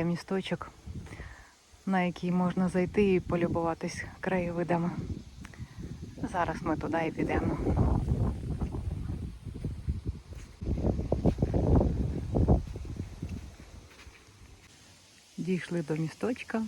є місточок, на який можна зайти і полюбуватись краєвидами. Зараз ми туди і підемо. Дійшли до місточка.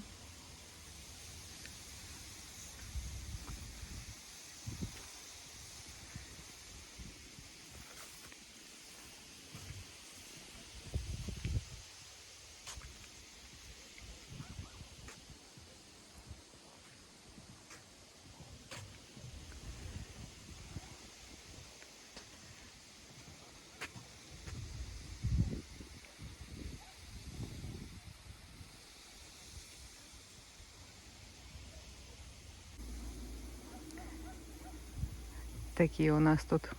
Такий у нас тут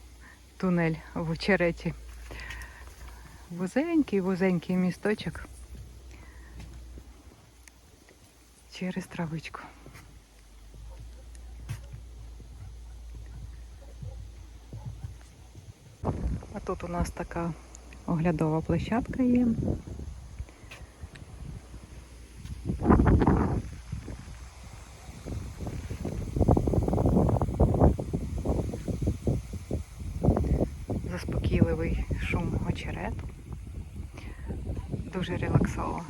тунель в очереті. Вузенький, вузенький місточок через травичку. А тут у нас така оглядова площадка є. Заспокійливий шум очерету. Дуже релаксово.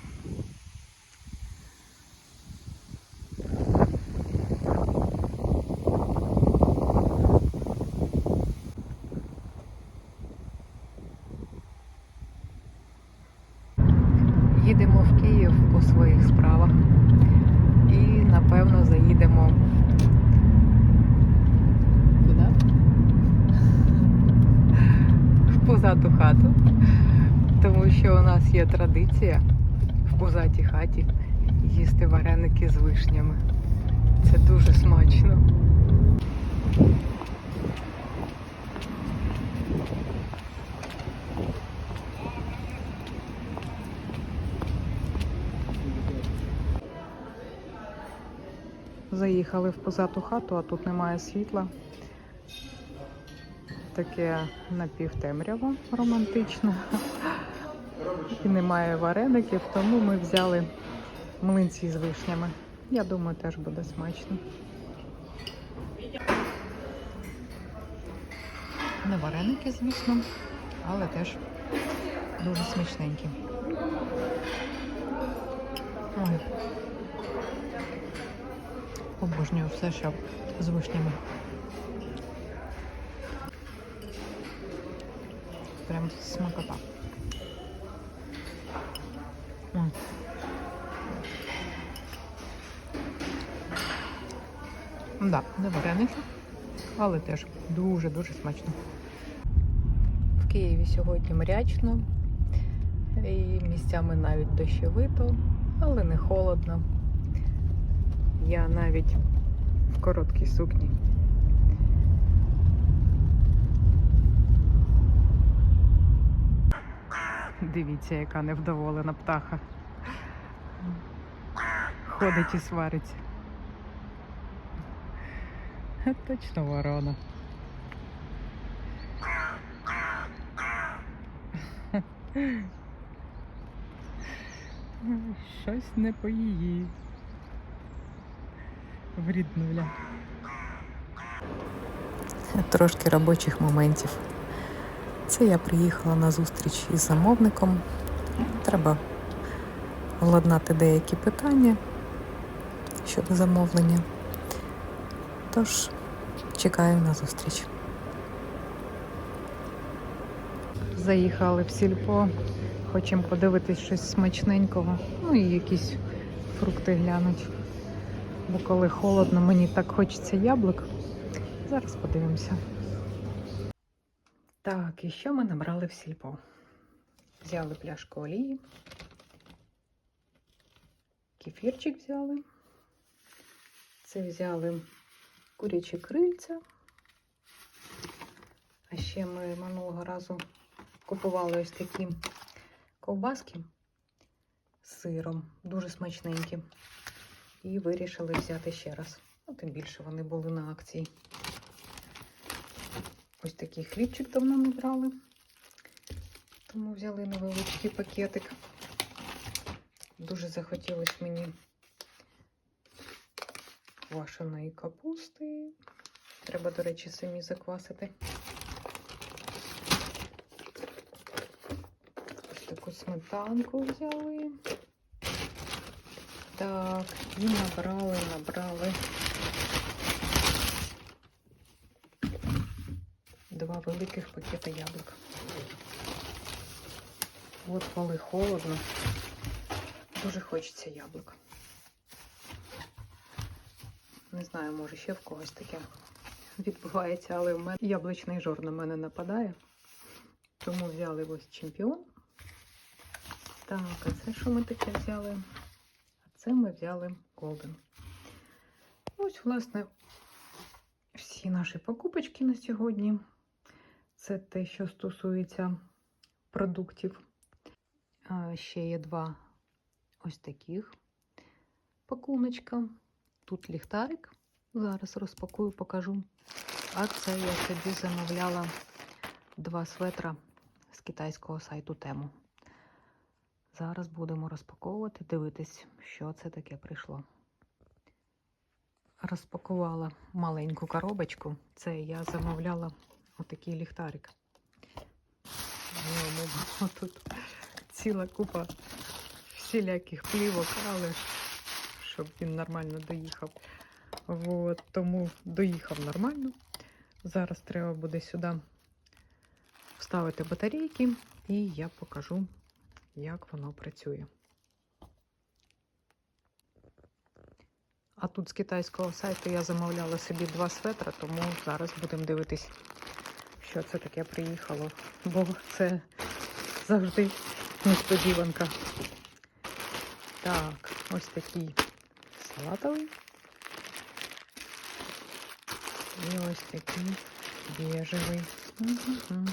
Їдемо в Київ по своїх справах і напевно заїдемо. В пузату хату. Тому що у нас є традиція в пузатій хаті їсти вареники з вишнями. Це дуже смачно. Заїхали в позату хату, а тут немає світла. Таке напівтемряво романтичне. І немає вареників, тому ми взяли млинці з вишнями. Я думаю, теж буде смачно. Не вареники, звісно, але теж дуже смачненькі. Ой. Обожнюю все, що з вишнями. Прям смакота. М. Да, не вареники, але теж дуже-дуже смачно. В Києві сьогодні мрячно і місцями навіть дощовито, але не холодно. Я навіть в короткій сукні. Дивіться, яка невдоволена птаха. Ходить і свариться. Точно ворона. Щось не по її. Вріднуля. Трошки робочих моментів. Це я приїхала на зустріч із замовником. Треба владнати деякі питання щодо замовлення. Тож чекаю на зустріч. Заїхали в сільпо, хочемо подивитись щось смачненького, ну і якісь фрукти глянуть. Бо коли холодно, мені так хочеться яблук. Зараз подивимося. Так, і що ми набрали в сільпо? Взяли пляшку олії. Кефірчик взяли. Це взяли курячі крильця. А ще ми минулого разу купували ось такі ковбаски з сиром, дуже смачненькі. І вирішили взяти ще раз. Ну, тим більше вони були на акції. Ось такий хлібчик давно не брали. Тому взяли невеличкий пакетик. Дуже захотілося мені квашеної капусти. Треба, до речі, самі заквасити. Ось таку сметанку взяли. Так, і набрали, набрали два великих пакета яблук. От коли холодно, дуже хочеться яблук. Не знаю, може ще в когось таке відбувається, але в мене яблучний жор на мене нападає. Тому взяли ось чемпіон. Так, а це що ми таке взяли? А це ми взяли Golden. Ось, власне, всі наші покупочки на сьогодні. Це те, що стосується продуктів. Ще є два ось таких пакуночка. Тут ліхтарик. Зараз розпакую, покажу. А це я собі замовляла два светра з китайського сайту Тему. Зараз будемо розпаковувати, дивитись, що це таке прийшло. Розпакувала маленьку коробочку. Це я замовляла отакий ліхтарик. В ньому тут ціла купа всіляких плівок, але щоб він нормально доїхав. От, тому доїхав нормально. Зараз треба буде сюди вставити батарейки, і я покажу, як воно працює. А тут з китайського сайту я замовляла собі два светра, тому зараз будемо дивитись, що це таке приїхало. Бо це завжди несподіванка. Так, ось такий салатовий. І ось такий біжевий. Угу.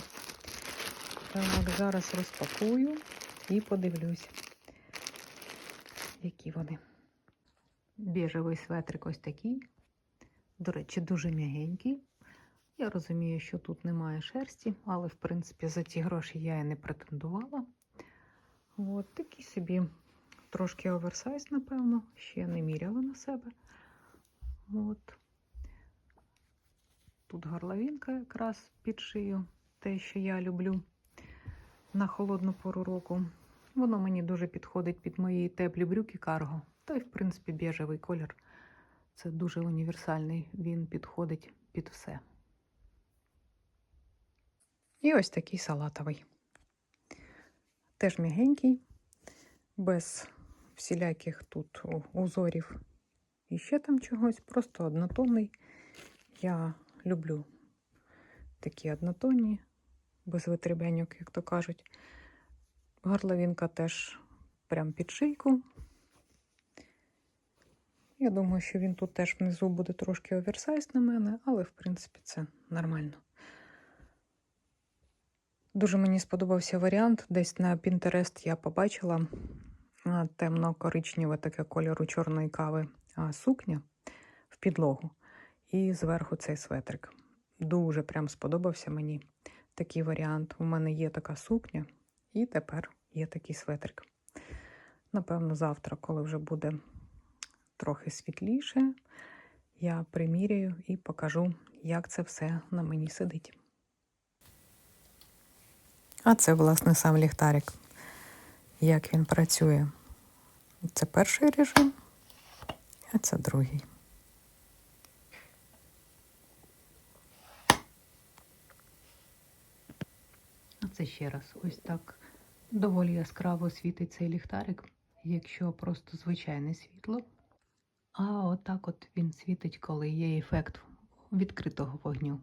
Так, зараз розпакую і подивлюсь, які вони. Біжевий светрик ось такий. До речі, дуже м'ягенький. Я розумію, що тут немає шерсті, але, в принципі, за ті гроші я і не претендувала. От такий собі трошки оверсайз, напевно, ще не міряла на себе. От. Тут горловинка якраз під шию, те, що я люблю на холодну пору року. Воно мені дуже підходить під мої теплі брюки карго. Та й, в принципі, біжевий колір. Це дуже універсальний, він підходить під все. І ось такий салатовий. Теж м'ягенький, без всіляких тут узорів і ще там чогось, просто однотонний. Я люблю такі однотонні, без витребеньок, як то кажуть. Горловинка теж прям під шийку. Я думаю, що він тут теж внизу буде трошки оверсайз на мене, але, в принципі, це нормально. Дуже мені сподобався варіант. Десь на Pinterest я побачила темно-коричневе таке кольору чорної кави сукня в підлогу. І зверху цей светрик. Дуже прям сподобався мені такий варіант. У мене є така сукня, і тепер є такий светрик. Напевно, завтра, коли вже буде трохи світліше, я приміряю і покажу, як це все на мені сидить. А це, власне, сам ліхтарик. Як він працює. Це перший режим, а це другий. А це ще раз ось так доволі яскраво світить цей ліхтарик, якщо просто звичайне світло. А отак от він світить, коли є ефект відкритого вогню.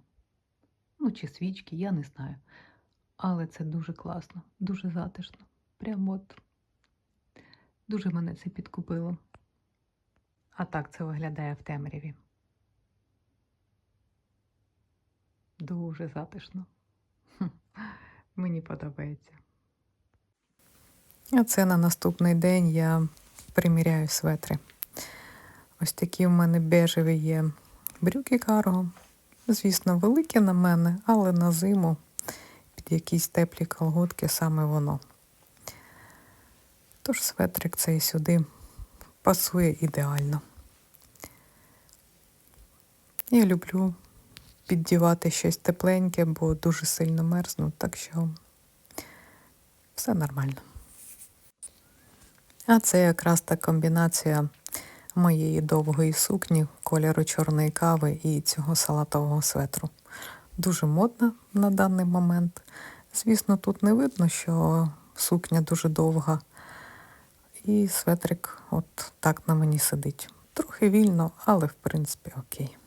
Ну, чи свічки, я не знаю. Але це дуже класно, дуже затишно. Прямо от дуже мене це підкупило. А так це виглядає в темряві. Дуже затишно. Хм, Мені подобається. А це на наступний день я приміряю светри. Ось такі в мене бежеві є брюки карго. Звісно, великі на мене, але на зиму якісь теплі колготки саме воно. Тож светрик цей сюди пасує ідеально. Я люблю піддівати щось тепленьке, бо дуже сильно мерзну, так що все нормально. А це якраз та комбінація моєї довгої сукні кольору чорної кави і цього салатового светру. Дуже модна на даний момент. Звісно, тут не видно, що сукня дуже довга. І светрик от так на мені сидить. Трохи вільно, але в принципі окей.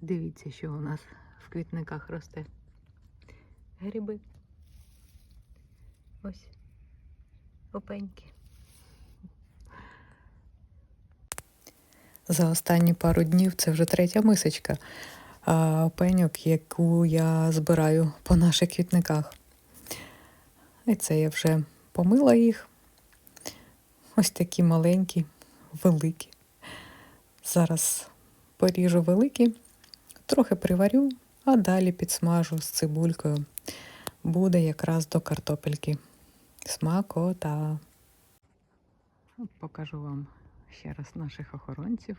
Дивіться, що у нас в квітниках росте. Гриби. Ось. Опеньки. За останні пару днів це вже третя мисочка пеньок, яку я збираю по наших квітниках. І це я вже помила їх. Ось такі маленькі, великі. Зараз поріжу великі, трохи приварю, а далі підсмажу з цибулькою. Буде якраз до картопельки. Смакота. Покажу вам ще раз наших охоронців.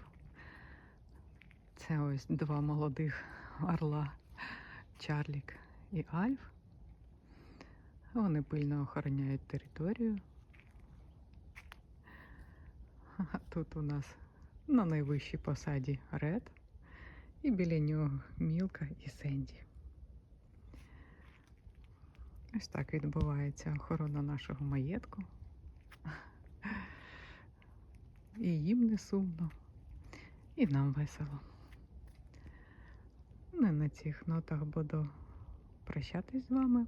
Це ось два молодих орла Чарлік і Альф. Вони пильно охороняють територію. А тут у нас на найвищій посаді Ред і біля нього Мілка і Сенді. Ось так відбувається охорона нашого маєтку. І їм не сумно, і нам весело. І на цих нотах буду прощатись з вами.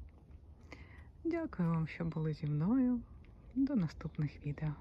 Дякую вам, що були зі мною. До наступних відео.